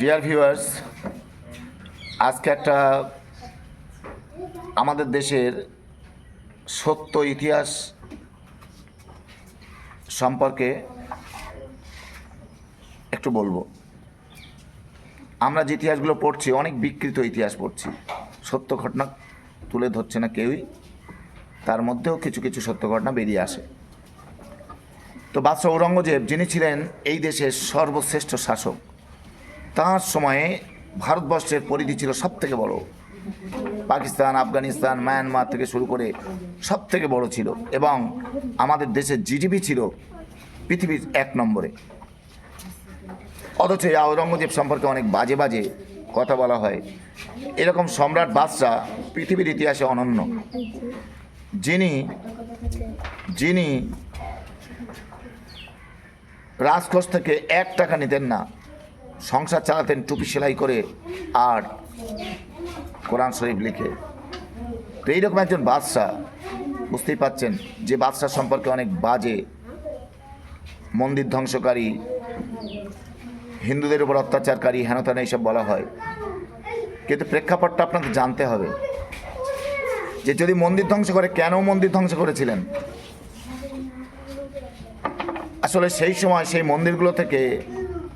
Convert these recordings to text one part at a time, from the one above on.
Dear viewers আজকে একটা আমাদের দেশের সত্য ইতিহাস সম্পর্কে একটু বলব। আমরা যে ইতিহাসগুলো পড়ছি, অনেক বিকৃত ইতিহাস পড়ছি। সত্য ঘটনা তুলে ধরছে না কেউই। তার মধ্যেও কিছু কিছু সত্য ঘটনা বেরিয়ে আসে। তো বাদশাহ ঔরঙ্গজেব, যিনি ছিলেন এই দেশের সর্বশ্রেষ্ঠ শাসক তাঁর সময়ে ভারতবর্ষের পরিধি ছিল সব থেকে বড়। পাকিস্তান, আফগানিস্তান, মায়ানমার থেকে শুরু করে সব থেকে বড় ছিল এবং আমাদের দেশের জিডিপি ছিল পৃথিবীর এক নম্বরে। অথচ আওরঙ্গজেব সম্পর্কে অনেক বাজে বাজে কথা বলা হয়। এরকম সম্রাট বাদশাহ পৃথিবীর ইতিহাসে অনন্য। যিনি যিনি রাজকোষ থেকে এক টাকা নিতেন না সংসার চালাতেন টুপি সেলাই করে আর কোরআন শরীফ লিখে। তো এইরকম একজন বাদশাহ, বুঝতেই পাচ্ছেন যে বাদশাহ সম্পর্কে অনেক বাজে, মন্দির ধ্বংসকারী, হিন্দুদের উপর অত্যাচারকারী, হেনতেন এইসব বলা হয়। কিন্তু প্রেক্ষাপটটা আপনাকে জানতে হবে যে যদি মন্দির ধ্বংস করে, কেন মন্দির ধ্বংস করেছিলেন? আসলে সেই সময় সেই মন্দিরগুলো থেকে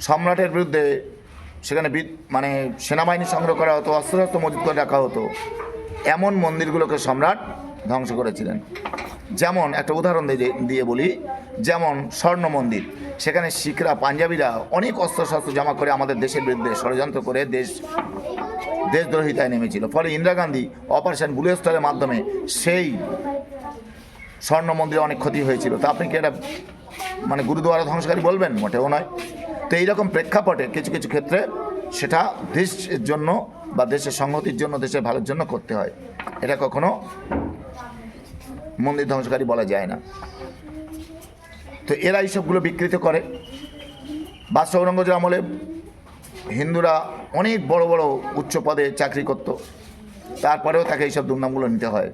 সম্রাটের বিরুদ্ধে সেখানে মানে সেনাবাহিনী সংগ্রহ করা হতো, অস্ত্রশস্ত্র মজুত করে রাখা হতো, এমন মন্দিরগুলোকে সম্রাট ধ্বংস করেছিলেন। যেমন একটা উদাহরণ দিয়ে বলি, যেমন স্বর্ণ মন্দির। সেখানে শিখরা, পাঞ্জাবিরা অনেক অস্ত্রশস্ত্র জমা করে আমাদের দেশের বিরুদ্ধে ষড়যন্ত্র করে দেশ, দেশদ্রোহিতায় নেমেছিল। ফলে ইন্দিরা গান্ধী অপারেশন ব্লু স্টারের মাধ্যমে সেই স্বর্ণ মন্দিরে অনেক ক্ষতি হয়েছিল। তা আপনি কি এটা মানে গুরুদুয়ারা ধ্বংসকারী বলবেন? মোটেও নয়। তো এইরকম প্রেক্ষাপটে কিছু কিছু ক্ষেত্রে সেটা দেশের জন্য বা দেশের সংহতির জন্য, দেশের ভালোর জন্য করতে হয়। এটা কখনো মন্দির ধ্বংসকারী বলা যায় না। তো এরা এইসবগুলো বিকৃত করে। বাদশাহ ঔরঙ্গজের আমলে হিন্দুরা অনেক বড় বড় উচ্চ পদে চাকরি করত। তারপরেও তাকে এইসব দুর্নামগুলো নিতে হয়।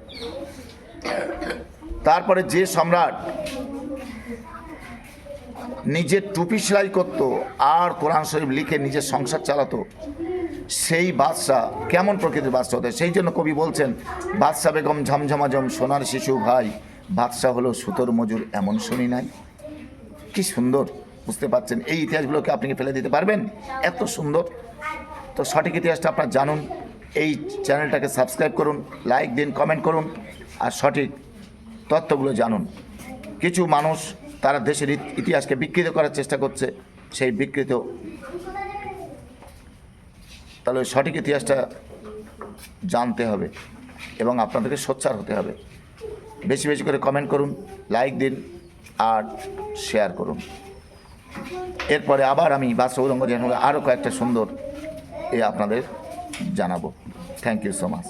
তারপরে যে সম্রাট নিজের টুপি সেলাই করতো, আর কোরআন শরীফ লিখে নিজের সংসার চালাতো। সেই বাদশাহ, কেমন প্রকৃতির বাদশাহ হতে সেই জন্য কবি বলছেন, বাদশাহ বেগম ঝমঝমাঝম সোনার শিশু ভাই, বাদশাহ হলো সুতোর মজুর এমন শুনি নাই। কি সুন্দর, বুঝতে পারছেন? এই ইতিহাসগুলোকে আপনি কি ফেলে দিতে পারবেন? এত সুন্দর। তো সঠিক ইতিহাসটা আপনারা জানুন, এই চ্যানেলটাকে সাবস্ক্রাইব করুন, লাইক দিন, কমেন্ট করুন, আর সঠিক তথ্যগুলো জানুন। কিছু মানুষ তারা দেশের ইতিহাসকে বিকৃত করার চেষ্টা করছে, সেই বিকৃত তাহলে সঠিক ইতিহাসটা জানতে হবে এবং আপনাদেরকে সোচ্চার হতে হবে। বেশি বেশি করে কমেন্ট করুন লাইক দিন আর শেয়ার করুন। এরপরে আবার আমি বাস ঔরঙ্গজেব আরও কয়েকটা সুন্দর এ আপনাদের জানাব। Thank you so much